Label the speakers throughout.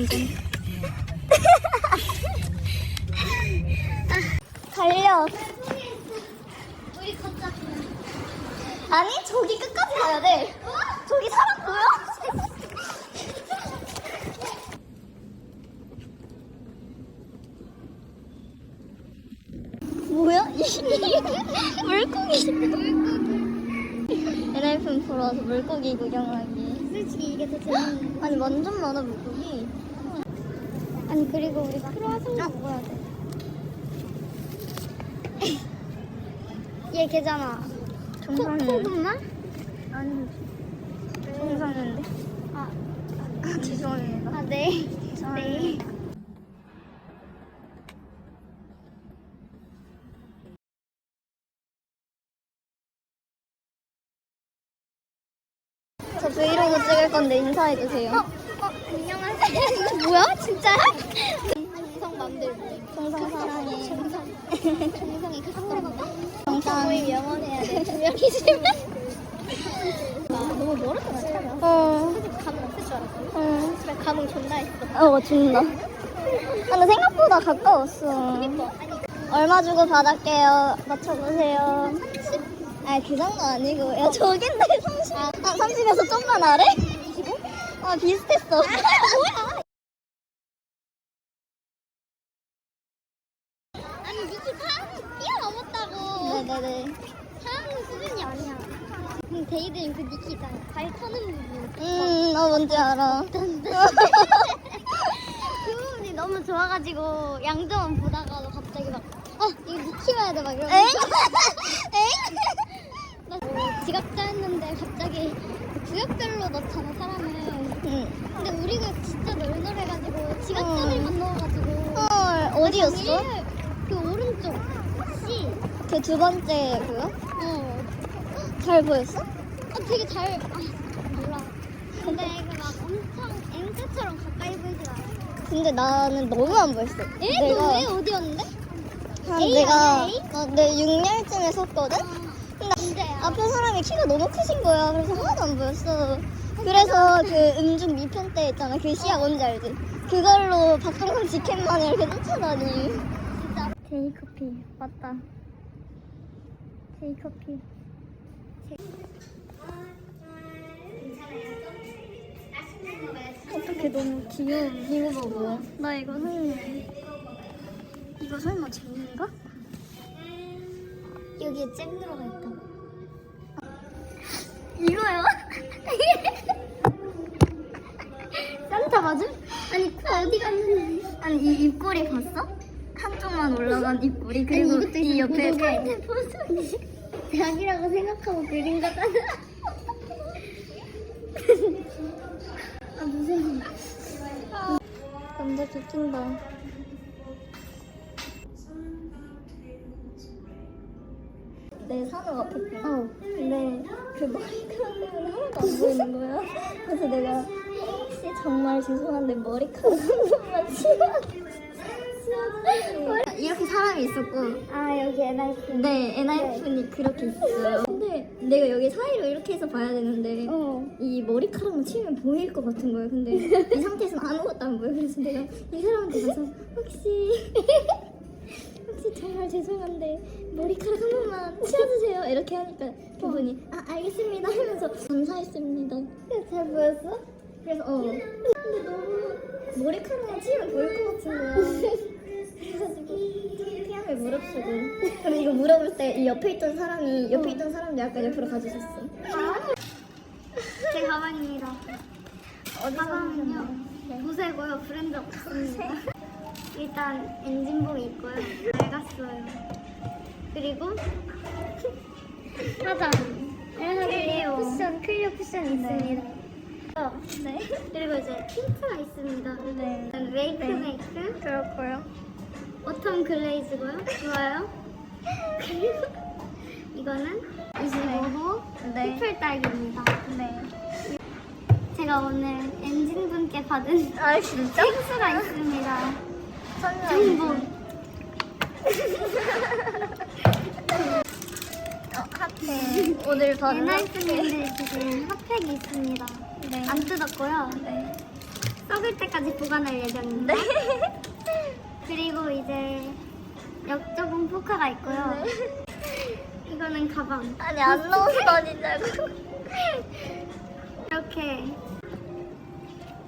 Speaker 1: 아, 달려. 아니 저기 끝까지 가야 돼. 저기 사람 보여? 뭐야? 물고기. NF 보러 와서 물고기 구경하기.
Speaker 2: 솔직히 이게 더 재밌는.
Speaker 1: 아니 완전 많아 물고기.
Speaker 2: 그리고 우리가 크로아상 먹어야 돼. 얘 걔잖아.
Speaker 1: 정상은
Speaker 2: 코코도나?
Speaker 1: 아니 정상인데.
Speaker 2: 아,
Speaker 1: 아 죄송합니다.
Speaker 2: 아 네.
Speaker 1: 네. 저 브이로그 찍을 건데 인사해 주세요.
Speaker 2: 어, 안녕하세요. 이거 뭐야? 진짜야? 정성 맘대로.
Speaker 1: 정상 사랑해.
Speaker 2: 정성. 정성이 그 정성. 거의 영원해야 돼. 두 명이지만. 너무 멀었잖아, 차가.
Speaker 1: 어.
Speaker 2: 감흥 없을 줄 알았어.
Speaker 1: 어.
Speaker 2: 집에 감흥 존나 했어.
Speaker 1: 어 준다. 아, 근데 생각보다 가까웠어.
Speaker 2: 그니까.
Speaker 1: 얼마 주고 받을게요. 맞춰보세요.
Speaker 2: 30?
Speaker 1: 아, 그 정도 아니고. 야, 저긴데, 30. 아, 30에서 좀만 아래?
Speaker 2: 25?
Speaker 1: 아, 비슷했어.
Speaker 2: 뭐야? 아니, 니키 사람을 뛰어넘었다고.
Speaker 1: 네네네.
Speaker 2: 사람의 수준이 아니야. 응, 데이드는 그 니키 있잖아. 발 터는 부분.
Speaker 1: 음, 나 뭔지 알아.
Speaker 2: 그 부분이 너무 좋아가지고 양정원 보다가 갑자기 막, 아, 이거 니키 봐야 돼, 막 이러면서.
Speaker 1: 엥?
Speaker 2: 나 지각자였는데 갑자기 그 구역별로 넣잖아, 사람을.
Speaker 1: 응.
Speaker 2: 근데 우리가 진짜 널널해가지고 지각자들만 넣어가지고.
Speaker 1: 헐, 어디였어?
Speaker 2: 일요일 그 오른쪽 C
Speaker 1: 그두 번째 그거?
Speaker 2: 어,
Speaker 1: 잘 보였어?
Speaker 2: 어 되게 잘 아, 몰라 근데 그막 엄청 앵크처럼 가까이 보이진 않아
Speaker 1: 근데 나는 너무 안 보였어.
Speaker 2: 에? 너왜 어디였는데?
Speaker 1: 한
Speaker 2: A
Speaker 1: 내가,
Speaker 2: 아니야,
Speaker 1: 어, 내 6열쯤에 섰거든? 근데
Speaker 2: 근데
Speaker 1: 앞에 사람이 키가 너무 크신 거야. 그래서 하나도 안 보였어. 그래서 그 음중 미편 때 있잖아. 그 시야 뭔지 알지? 그걸로 박동선 직캠만 이렇게 쫓아다니.
Speaker 2: 진짜
Speaker 1: 제이커피 맞다. 제이커피. 어떻게 너무 귀여워. 이거 봐 뭐야? 나 이거 샀네. 이거 설마 잼인가?
Speaker 2: 여기에 잼 들어가 있다
Speaker 1: 이거요? 산타 맞음?
Speaker 2: 아니 코 어디 갔는지
Speaker 1: 아니 이 입꼬리 봤어? 한쪽만 올라간 입꼬리 그리고
Speaker 2: 아니, 이것도
Speaker 1: 이 옆에
Speaker 2: 구독에.
Speaker 1: 포즈
Speaker 2: 대학이라고 생각하고 그린 거잖아.
Speaker 1: 아 무슨 남자 좋긴다. 내 산호 앞에 어 근데 그 머리카락 때문에 하나도 안 보이는 거야. 그래서 내가 혹시 정말 죄송한데 머리카락 한 번만 치워 이렇게 사람이 있었고
Speaker 2: 아 여기 NIF
Speaker 1: 네, NIF니 그렇게 있어요. 근데 내가 여기 사이로 이렇게 해서 봐야 되는데
Speaker 2: 어
Speaker 1: 이 머리카락만 치면 보일 것 같은 거예요. 근데 이 상태에서는 아무것도 안 보여. 그래서 내가 이 사람한테 가서 혹시 혹시 정말 죄송한데 머리카락 한 번만 치워주세요. 이렇게 하니까 그분이 아 알겠습니다 하면서 감사했습니다.
Speaker 2: 잘 보였어?
Speaker 1: 그래서 어 근데 너무 머리카락만 치면 보일 것 같은 거야. 피함을 물어주고 근데 이거 물어볼 때 이 옆에 있던 사람이 옆에 있던 사람도 약간 옆으로 가주셨어.
Speaker 2: 제 가방입니다. 가방은요?
Speaker 1: 네.
Speaker 2: 보세고요. 브랜드 없습니다 일단 엔진봉이 있고요. 낡았어요. 그리고 화장 클리오. 쿠션 클리오 쿠션 있습니다. 어, 네. 그리고 이제 틴트가 있습니다.
Speaker 1: 네.
Speaker 2: 메이크
Speaker 1: 네.
Speaker 2: 메이크?
Speaker 1: 그렇고요.
Speaker 2: 오텀 글레이즈고요 좋아요 그리고 이거는 25호
Speaker 1: 네.
Speaker 2: 피플 딸기입니다
Speaker 1: 네.
Speaker 2: 제가 오늘 엔진 분께 받은
Speaker 1: 아 진짜?
Speaker 2: 생수가 있습니다. 중복.
Speaker 1: 어, 핫해. 오늘 받은
Speaker 2: 엔하이프님들 지금 핫팩이 있습니다.
Speaker 1: 네.
Speaker 2: 안 뜯었고요.
Speaker 1: 네. 썩을 때까지 보관할 예정입니다. 그리고 이제 역조공 포카가 있고요. 이거는 가방.
Speaker 2: 아니 안 넣어서 다니냐고.
Speaker 1: 이렇게.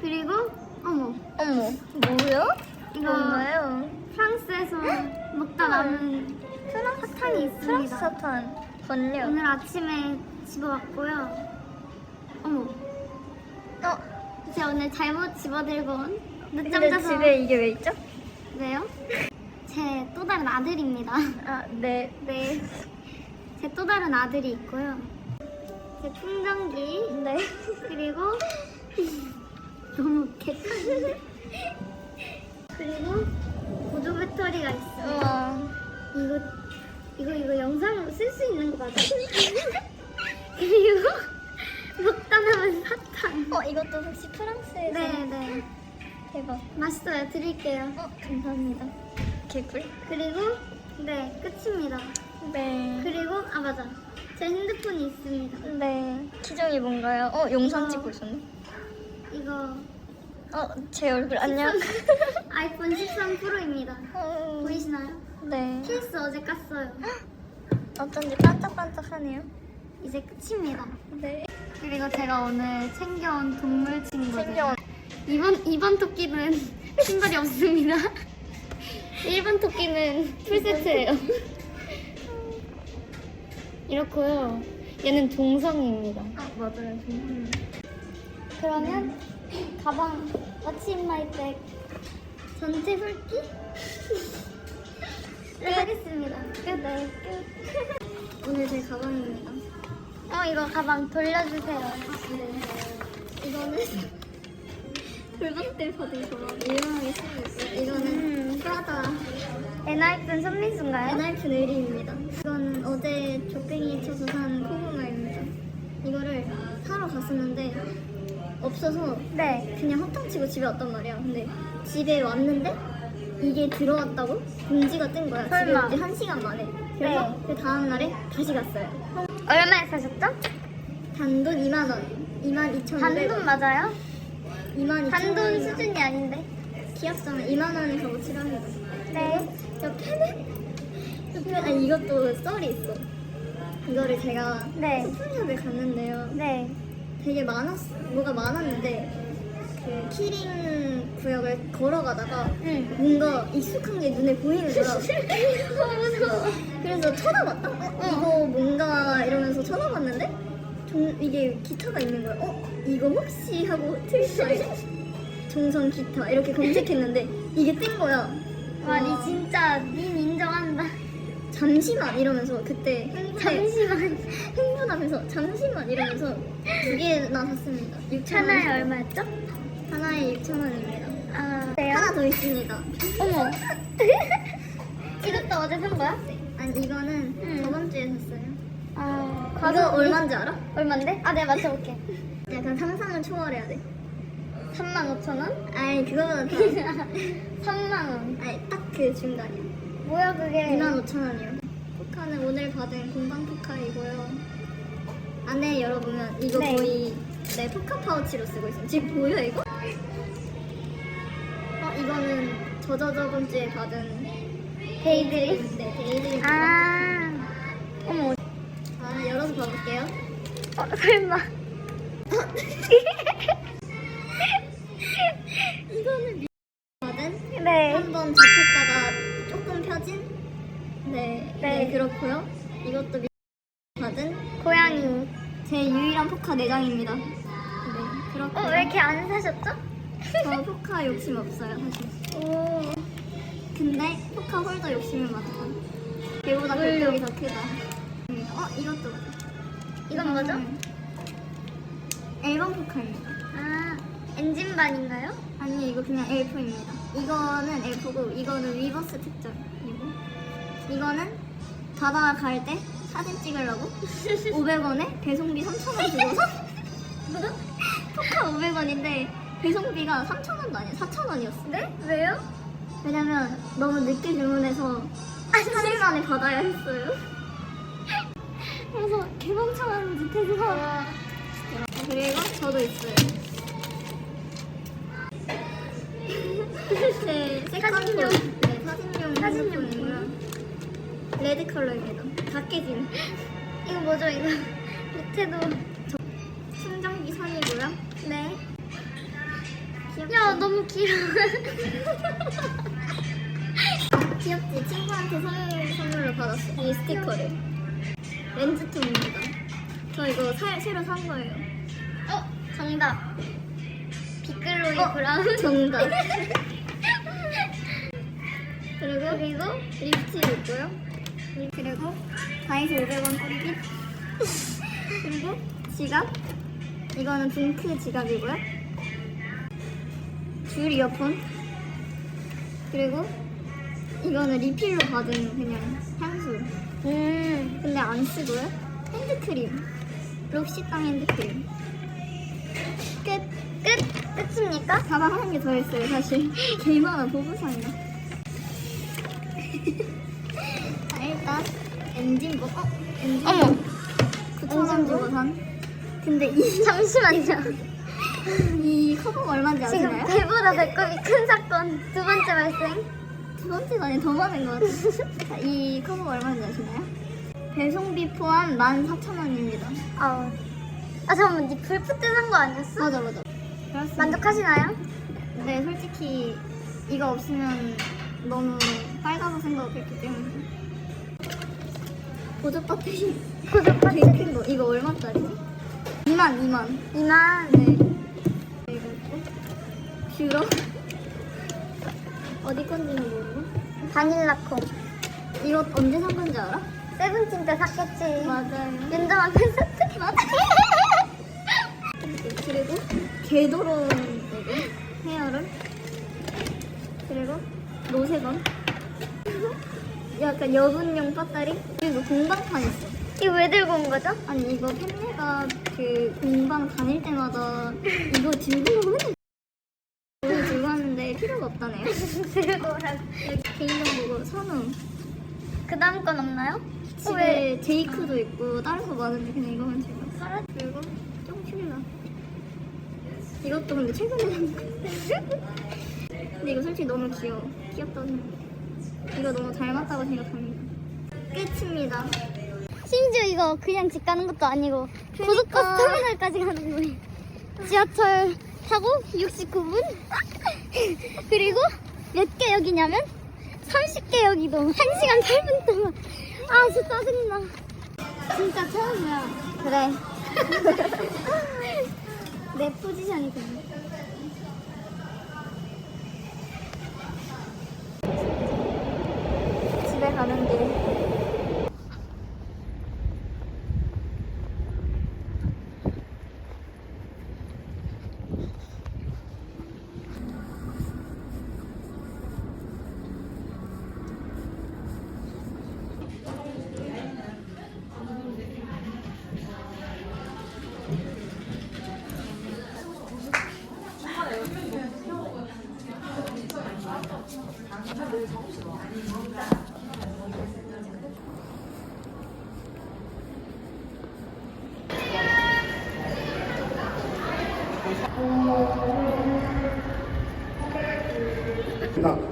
Speaker 1: 그리고 어머
Speaker 2: 어머 뭐요?
Speaker 1: 이거
Speaker 2: 뭔가요?
Speaker 1: 프랑스에서 먹다 남은 사탕이 있습니다.
Speaker 2: 프랑스 사탕 번려.
Speaker 1: 오늘 아침에 집어왔고요. 어머,
Speaker 2: 어
Speaker 1: 제가 오늘 잘못 집어들고 온 늦잠
Speaker 2: 근데
Speaker 1: 자서
Speaker 2: 집에 이게 왜 있죠?
Speaker 1: 왜요? 제 또 다른 아들입니다.
Speaker 2: 아 네.
Speaker 1: 네, 제 또 다른 아들이 있고요. 제 충전기
Speaker 2: 네.
Speaker 1: 그리고 너무 개판. 그리고 보조 배터리가 있어요.
Speaker 2: 우와.
Speaker 1: 이거 이거 이거 영상으로 쓸 수 있는 거 맞아? 그리고 먹다 남은 사탕.
Speaker 2: 어 이것도 혹시 프랑스에서?
Speaker 1: 네네
Speaker 2: 대박.
Speaker 1: 맛있어요. 드릴게요.
Speaker 2: 어 감사합니다. 개꿀.
Speaker 1: 그리고 네 끝입니다.
Speaker 2: 네.
Speaker 1: 그리고 아 맞아 제 핸드폰이 있습니다.
Speaker 2: 네. 기종이 뭔가요? 어 영상
Speaker 1: 어.
Speaker 2: 찍고 있었네.
Speaker 1: 이거
Speaker 2: 어 제 얼굴 안녕.
Speaker 1: 아이폰 13 프로입니다.
Speaker 2: 어,
Speaker 1: 보이시나요?
Speaker 2: 네.
Speaker 1: 케이스 어제 깠어요.
Speaker 2: 어쩐지 반짝반짝하네요.
Speaker 1: 이제 끝입니다.
Speaker 2: 네.
Speaker 1: 그리고 제가 오늘 챙겨온 동물 친구들.
Speaker 2: 챙겨온.
Speaker 1: 이번 이번 토끼는 신발이 없습니다. 1번 토끼는 풀세트예요. 이렇고요. 얘는 동성입니다.
Speaker 2: 아 맞아요. 정말.
Speaker 1: 그러면 가방 What's in my bag 전체 훑기 네, 하겠습니다. 끝. 네, 끝. 오늘 제 가방입니다. 어 이거 가방 돌려주세요. 네. 이거는 받은 가방 유용하게 쓰고 있어요. 이거는 프라다 엔하이픈 손민수인가요? 엔하이픈 의리입니다. 이거는 어제 조뱅이 쳐서 산 고구마입니다. 이거를 사러 갔었는데 없어서
Speaker 2: 네.
Speaker 1: 그냥 헛탕치고 집에 왔단 말이야. 근데 집에 왔는데 이게 들어왔다고 공지가 뜬 거야.
Speaker 2: 설마.
Speaker 1: 집에 한 시간 만에. 그래서
Speaker 2: 네.
Speaker 1: 그 다음 날에 다시 갔어요.
Speaker 2: 얼마에 사셨죠?
Speaker 1: 단돈 2만 원. 2만 2천 원.
Speaker 2: 단돈 맞아요?
Speaker 1: 2만 2천
Speaker 2: 단돈
Speaker 1: 원.
Speaker 2: 수준이 아닌데.
Speaker 1: 귀엽잖아. 2만 원에 값어치를 합니다.
Speaker 2: 네.
Speaker 1: 저 펜, 아니 이것도 썰이 있어. 이거를 제가
Speaker 2: 네.
Speaker 1: 소품샵에 갔는데요.
Speaker 2: 네.
Speaker 1: 되게 많았, 뭐가 많았는데 그 키링 구역을 걸어가다가
Speaker 2: 응.
Speaker 1: 뭔가 익숙한 게 눈에 보이는 거야. 너무 무서워. 그래서 쳐다봤다. 어, 이거 뭔가 이러면서 쳐다봤는데 종, 이게 기타가 있는 거야. 어, 이거 혹시 하고 트위터에 종성 기타 이렇게 검색했는데 이게 뜬 거야.
Speaker 2: 와, 니
Speaker 1: 와.
Speaker 2: 진짜 닌 인정한다.
Speaker 1: 잠시만 이러면서 그때
Speaker 2: 잠시만.
Speaker 1: 행분하면서 잠시만 이러면서 두 개나 샀습니다. 6천 원.
Speaker 2: 하나에 얼마였죠?
Speaker 1: 하나에 6천 원입니다.
Speaker 2: 아, 네요?
Speaker 1: 하나 더 있습니다.
Speaker 2: 어머. 이것도 어제 산 거야?
Speaker 1: 아니 이거는
Speaker 2: 음.
Speaker 1: 저번 주에 샀어요.
Speaker 2: 아,
Speaker 1: 이거 얼마인지 알아?
Speaker 2: 얼만데? 아, 내가 맞춰볼게.
Speaker 1: 약간 상상을 초월해야 돼.
Speaker 2: 3만 5천 원?
Speaker 1: 아니 그거보다 더.
Speaker 2: 3만 원.
Speaker 1: 아니 딱 그 중간이야.
Speaker 2: 뭐야, 그게?
Speaker 1: 2만 5천 원이요. 포카는 오늘 받은 공방 포카이고요. 안에 열어보면 이거
Speaker 2: 네.
Speaker 1: 거의 내 포카 파우치로 쓰고 있어요. 지금 보여 이거? 어 이거는 저저 저번 주에 받은
Speaker 2: 데이드림?
Speaker 1: 네 데이드림.
Speaker 2: 아, 어머.
Speaker 1: 아 열어서 봐볼게요.
Speaker 2: 어, 설마.
Speaker 1: 이거는 받은
Speaker 2: 네.
Speaker 1: 한번 잡혔다가 조금 펴진 네, 네.
Speaker 2: 네.
Speaker 1: 그렇고요. 이것도 미- 받은
Speaker 2: 고양이.
Speaker 1: 제 유일한 포카 내장입니다. 네 그렇고
Speaker 2: 어, 왜 이렇게 안 사셨죠?
Speaker 1: 저 포카 욕심 없어요 사실.
Speaker 2: 오.
Speaker 1: 근데 포카 홀더 욕심은 많다. 얘보다
Speaker 2: 뭘요?
Speaker 1: 격이 더 크다. 어 이것도 맞아.
Speaker 2: 이건 뭐죠?
Speaker 1: 이거는 앨범 포카입니다.
Speaker 2: 아, 엔진반인가요?
Speaker 1: 아니 이거 그냥 L4입니다. 이거는 L4고 이거는 위버스 특전이고 이거는 바다 갈 때 사진 찍으려고 500원에 배송비 3,000원 주고서 포카 500원인데 배송비가 3,000원도 아니야 4,000원이었어.
Speaker 2: 네? 왜요?
Speaker 1: 왜냐면 너무 늦게 주문해서 3일 만에 받아야 했어요. 그래서 개멍청한 짓 해서 그리고 저도 있어요.
Speaker 2: 사진용.
Speaker 1: 네, 사진용
Speaker 2: 사진용
Speaker 1: 핸드폰이고요. 레드 컬러입니다. 다 깨진.
Speaker 2: 이거 뭐죠 이거? 밑에도
Speaker 1: 충전기 선이고요.
Speaker 2: 네.
Speaker 1: 귀엽지?
Speaker 2: 야 너무 길어.
Speaker 1: 귀엽지? 친구한테 선물, 선물로 받았어. 이 스티커를. 렌즈통입니다. 저 이거 사, 새로 산 거예요.
Speaker 2: 어 정답. 비글로이
Speaker 1: 어,
Speaker 2: 브라운.
Speaker 1: 정답. 그리고 그리고 립스틱 있고요. 그리고 다이소 500원 뿌리기. 그리고 지갑. 이거는 붕크 지갑이고요. 줄 이어폰. 그리고 이거는 리필로 받은 그냥 향수.
Speaker 2: 음.
Speaker 1: 근데 안 쓰고요. 핸드크림. 록시 땅 핸드크림. 끝.
Speaker 2: 끝 끝입니까?
Speaker 1: 가방 하는 게더 있어요, 사실. 개 많아, 보부상이야. 자, 일단, 엔진 뭐, 어? 엔진
Speaker 2: 어머.
Speaker 1: 9,000원 주고 산. 근데 이,
Speaker 2: 잠시만요.
Speaker 1: 이 커버가 얼마인지
Speaker 2: 지금
Speaker 1: 아시나요?
Speaker 2: 배보다 배꼽이 큰 사건 두 번째 발생.
Speaker 1: 두 번째가 아니라 더 많은 것 같아요. 자, 이 커버가 얼마인지 아시나요? 배송비 포함 14,000원입니다.
Speaker 2: 아, 아 잠깐만, 니 불프트 산거 아니었어?
Speaker 1: 맞아, 맞아. 그렇습니다.
Speaker 2: 만족하시나요?
Speaker 1: 네, 솔직히 이거 없으면 너무 빨가서 생각했기 때문에. 보조 배터리
Speaker 2: 고급
Speaker 1: 되게 큰 거. 이거 얼마짜리지? 2만, 2만.
Speaker 2: 2만.
Speaker 1: 네. 이거 있고. 뷰러. 어디 건지는 모르고.
Speaker 2: 바닐라 콩.
Speaker 1: 이거 언제 산 건지 알아?
Speaker 2: 세븐틴 때 샀겠지.
Speaker 1: 맞아요.
Speaker 2: 윤정한 콘서트?
Speaker 1: 맞아. 그리고 이거 헤어를. 그리고 노세건. 그리고 약간 여분용 배터리. 그리고 공방판 있어.
Speaker 2: 이거 왜 들고 온 거죠?
Speaker 1: 아니 이거 팬네가 그 공방 다닐 때마다 이거 들고 맨날 이거 들고 왔는데 필요가 없다네요.
Speaker 2: 들고 오라고.
Speaker 1: 개인정보고 선우.
Speaker 2: 그 다음 건 없나요? 어,
Speaker 1: 집에
Speaker 2: 왜?
Speaker 1: 제이크도 있고 다른 거 많은데 그냥 이거만 들고 왔어. 그리고 좀 필요나. 이것도 근데 최근에 산 거. 근데 이거 솔직히 너무 귀여워. 귀엽다고 생각. 이거 너무 닮았다고 생각합니다. 끝입니다.
Speaker 2: 심지어 이거 그냥 집 가는 것도 아니고
Speaker 1: 그러니까.
Speaker 2: 고속버스 터미널까지 가는 거예요. 지하철 타고 69분 그리고 몇 개역이냐면 30개역이도 1시간 8분 동안 아 진짜 짜증나
Speaker 1: 진짜 처음이야.
Speaker 2: 그래
Speaker 1: 내 포지션이 됐네. 집에 가는 길.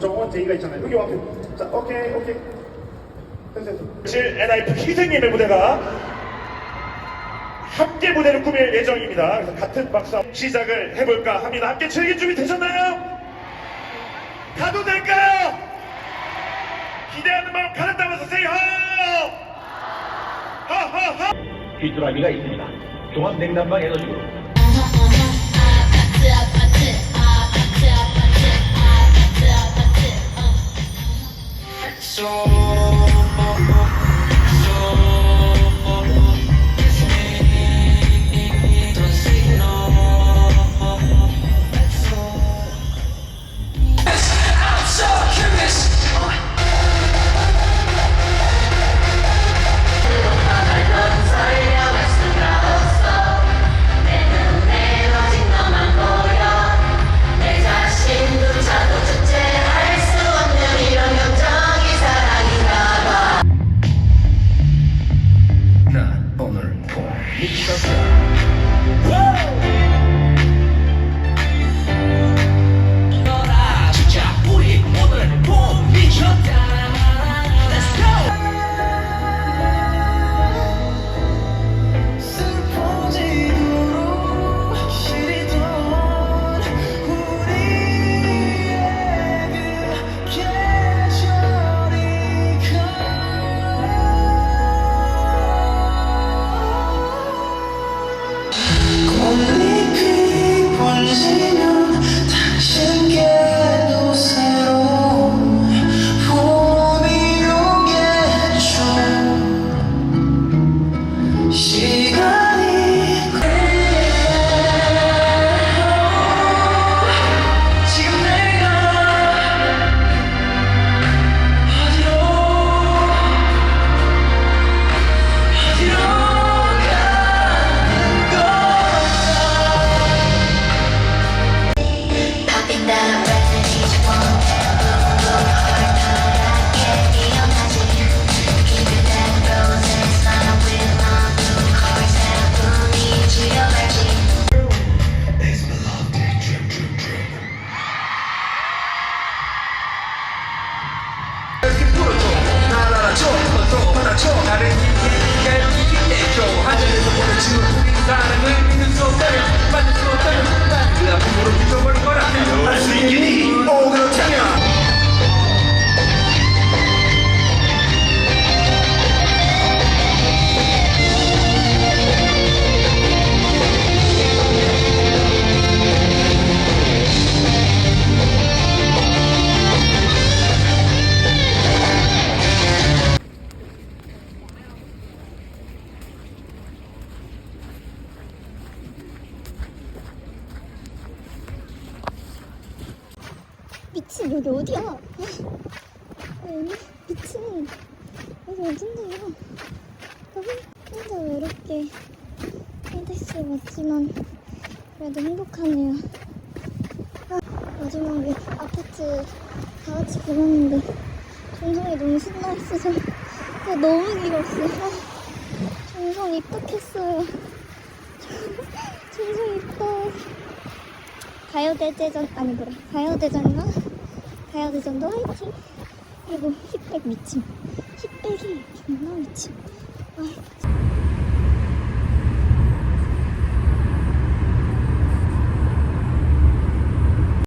Speaker 3: 정원 제이가 있잖아요. 여기 와보세요. 자, 오케이, 오케이. 됐어, 됐어. 실 NIF 희생님의 무대가 함께 무대를 꾸밀 예정입니다. 그래서 같은 박수 시작을 해볼까 합니다. 함께 즐길 준비 되셨나요? 가도 될까요? 기대하는 마음 가는다면서 세요 하하하
Speaker 4: 귀뚜라미가 있습니다. 종합 냉난방 에너지로
Speaker 1: Oh. Whoa! 왔지만 그래도 행복하네요. 아, 마지막에 아파트 다 같이 보았는데 정성이 너무 신나있어서 아, 너무 길었어요. 아, 정성 입덕했어요. 정성 입덕. 가요대제전 아니 뭐래 가요대전이나 가요대전도 화이팅 그리고 힙백 미침 힙백이 존나 미침 아